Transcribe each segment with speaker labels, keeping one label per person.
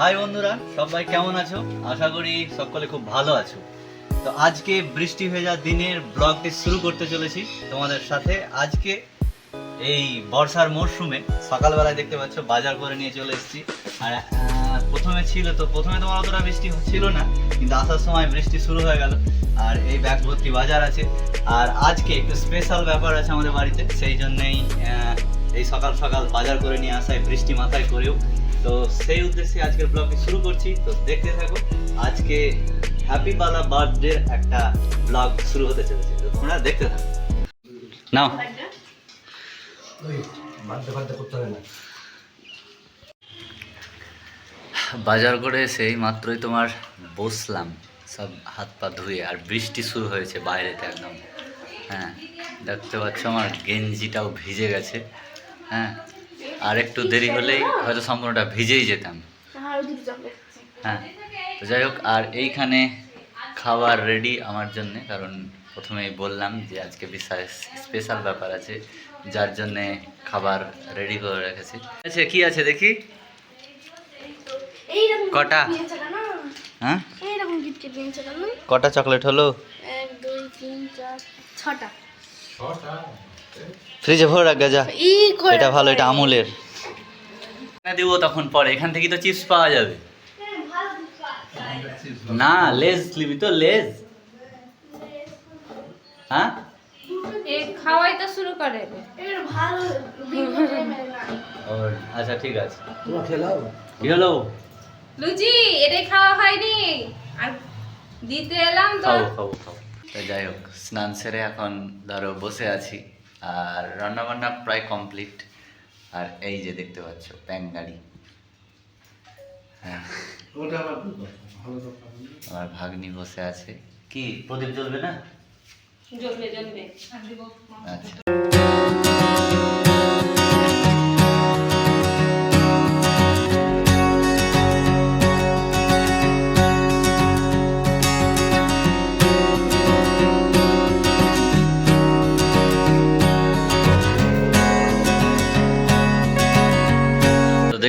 Speaker 1: High বন্ধুরা, সবাই কেমন আছো? আশা করি সকলে খুব ভালো আছো। তো আজকে বৃষ্টি হয়ে ভেজা দিনের ব্লগটি শুরু করতে চলেছি তোমাদের সাথে। আজকে এই বর্ষার মরশুমে সকালবেলায় দেখতে পাচ্ছ, বাজার করে নিয়ে চলে এসেছি। আর প্রথমে ছিল তো, প্রথমে তোমার অতটা বৃষ্টি ছিল না, কিন্তু আসার সময় বৃষ্টি শুরু হয়ে গেল। আর এই ব্যাগ ভর্তি বাজার আছে। আর আজকে একটু স্পেশাল ব্যাপার আছে আমাদের বাড়িতে, সেই জন্যেই এই সকাল সকাল বাজার করে নিয়ে আসায় বৃষ্টি মাথায় করেও তো সেই উদ্দেশ্যে আজকের ব্লগটি শুরু করছি। তো দেখতে থাকো, আজকে হ্যাপি বালা বার্থডে একটা ব্লগ শুরু হতে চলেছে। তো তোমরা দেখতে থাকো। নাও। বাজার করে সেই মাত্রই তোমার বসলাম। সব হাত পা ধুয়ে। আর বৃষ্টি শুরু হয়েছে বাইরেতে একদম। হ্যাঁ দেখতে পাচ্ছ আমার গেঞ্জিটাও ভিজে গেছে। হ্যাঁ আর একটু দেরি হলেই হয়তো সম্পূর্ণটা ভিজেই যেতাম। হ্যাঁ তো যাই হোক আর এইখানে খাবার রেডি আমার জন্য কারণ প্রথমেই বললাম যে আজকে বিশাল স্পেশাল ব্যাপার আছে যার জন্যে খাবার রেডি করে রেখেছি। আচ্ছা কি আছে দেখি? কটা? হ্যাঁ? কটা চকলেট হলো?
Speaker 2: এক দুই তিন চার ছটা?
Speaker 1: ফ্রিজে ভরে রাখ যা।
Speaker 2: করে
Speaker 1: এটা ভালো এটা আমুলের। দিব তখন পরে। এখান থেকে তো চিপস পাওয়া যাবে। না লেজ নিবি তো লেজ। হ্যাঁ?
Speaker 3: খাওয়াই তো শুরু করে।
Speaker 2: ভালো বিপদে মেলে না
Speaker 1: ও, আচ্ছা ঠিক আছে।
Speaker 3: লুচি এটাই খাওয়া হয়নি। আর দিতে এলাম তো।
Speaker 1: খাও খাও খাও যাই হোক স্নান সেরে এখন ধরো বসে আছি। আর রান্নাবান্না প্রায় কমপ্লিট আর এই যে দেখতে পাচ্ছ প্যান গাড়ি। হ্যাঁ। আমার ভাগ্নি বসে আছে। কি প্রদীপ জ্বলবে না?
Speaker 3: জ্বলবে জ্বলবে।
Speaker 1: আচ্ছা।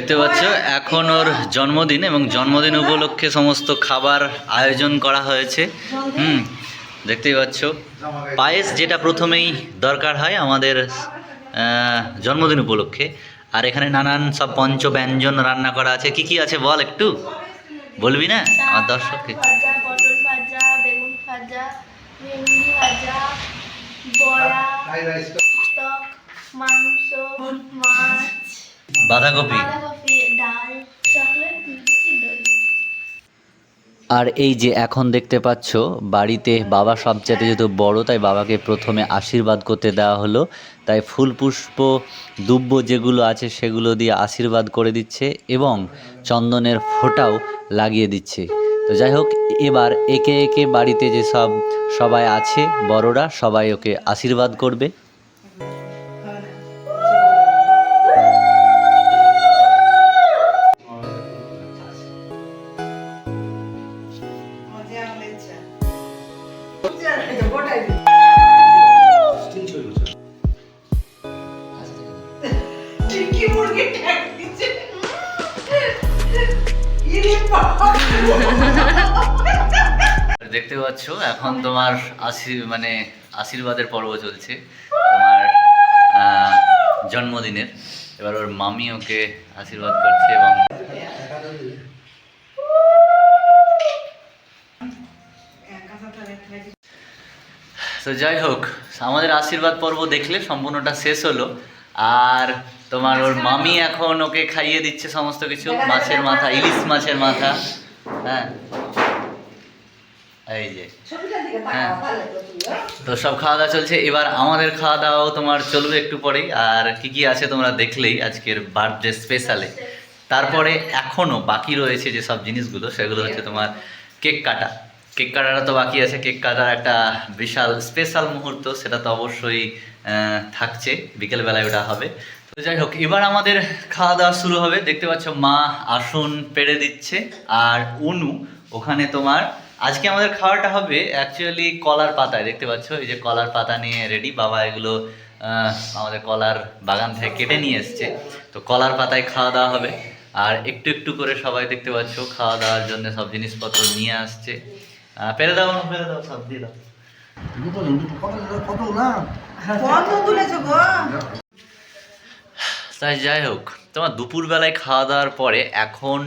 Speaker 1: দেখতে পাচ্ছ এখন ওর জন্মদিন এবং জন্মদিন উপলক্ষে সমস্ত খাবার আয়োজন করা হয়েছে। হুম দেখতেই পাচ্ছ। পায়েস যেটা প্রথমেই দরকার হয় আমাদের জন্মদিন উপলক্ষে। আর এখানে নানান সব পঞ্চ ব্যঞ্জন রান্না করা আছে। কি কি আছে বল একটু? বলবি না? আমার দর্শককে বাঁধাকপি। আর এই যে এখন দেখতে পাচ্ছ, বাড়িতে বাবা সবচেয়ে যেহেতু বড়, তাই বাবাকে প্রথমে আশীর্বাদ করতে দেওয়া হলো। তাই ফুল পুষ্প দুব্য যেগুলো আছে সেগুলো দিয়ে আশীর্বাদ করে দিচ্ছে এবং চন্দনের ফোঁটাও লাগিয়ে দিচ্ছে। তো যাই হোক, এবার একে একে বাড়িতে যে সব সবাই আছে, বড়রা, সবাই ওকে আশীর্বাদ করবে। দেখতে পাচ্ছ, এখন তোমার মানে আশীর্বাদের পর্ব চলছে। তোমার জন্মদিনের। এবার ওর মামি ওকে আশীর্বাদ করছে এবং তো যাই হোক আমাদের আশীর্বাদ পর্ব দেখলে সম্পূর্ণটা শেষ হলো। আর তোমার ওর মামি এখন ওকে খাইয়ে দিচ্ছে সমস্ত কিছু মাছের মাথা ইলিশ মাছের মাথা। হ্যাঁ। এই যে। হ্যাঁ। তো সব খাওয়া দাওয়া চলছে। এবার আমাদের খাওয়া দাওয়াও তোমার চলবে একটু পরেই। আর কি কি আছে তোমরা দেখলেই আজকের বার্থডে স্পেশালে তারপরে এখনও বাকি রয়েছে যে সব জিনিসগুলো সেগুলো হচ্ছে তোমার কেক কাটা। কেক কাটাটা তো বাকি আছে, কেক কাটার একটা বিশাল স্পেশাল মুহূর্ত, সেটা তো অবশ্যই থাকছে, বিকেলবেলায় ওটা হবে। তো যাই হোক, এবার আমাদের খাওয়া দাওয়া শুরু হবে। দেখতে পাচ্ছ, মা আসন পেড়ে দিচ্ছে আর অনু ওখানে তোমার, আজকে আমাদের খাওয়াটা হবে অ্যাকচুয়ালি কলার পাতায়। দেখতে পাচ্ছ, এই যে কলার পাতা নিয়ে রেডি বাবা এগুলো আমাদের কলার বাগান থেকে কেটে নিয়ে এসছে। তো কলার পাতায় খাওয়া দাওয়া হবে। আর একটু একটু করে সবাই দেখতে পাচ্ছ খাওয়া দাওয়ার জন্য সব জিনিসপত্র নিয়ে আসছে। পেরে দাও না পেরে দাও সব দিয়ে দাও।
Speaker 4: দুটো দুটো কত কত না
Speaker 5: কত তুলেছো গো?
Speaker 1: তাই যাই হোক তোমার দুপুরবেলায় খাওয়া দাওয়ার পরে এখন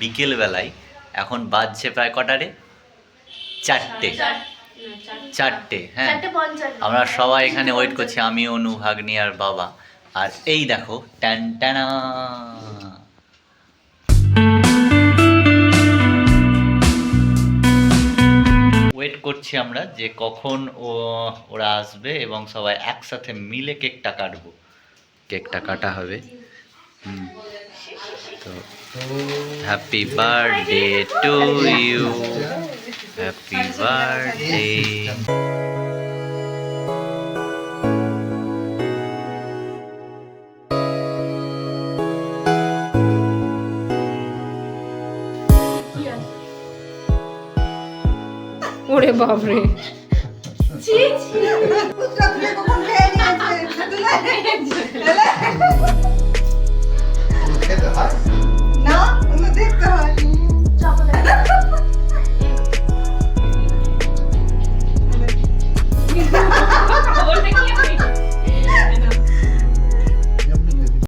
Speaker 1: বিকেল বেলায় এখন বাজছে প্রায় কটারে চারটে। চারটে। হ্যাঁ। আমরা সবাই এখানে ওয়েট করছি আমি অনু ভাগ্নি আর বাবা। আর এই দেখো ট্যান ট্যানা ওয়েট করছি আমরা যে কখন ও, ওরা আসবে এবং সবাই একসাথে মিলে কেকটা কাটবো। কেকটা কাটা হবে। তো happy birthday to you happy birthday
Speaker 3: ওরে
Speaker 5: বাবরে ছি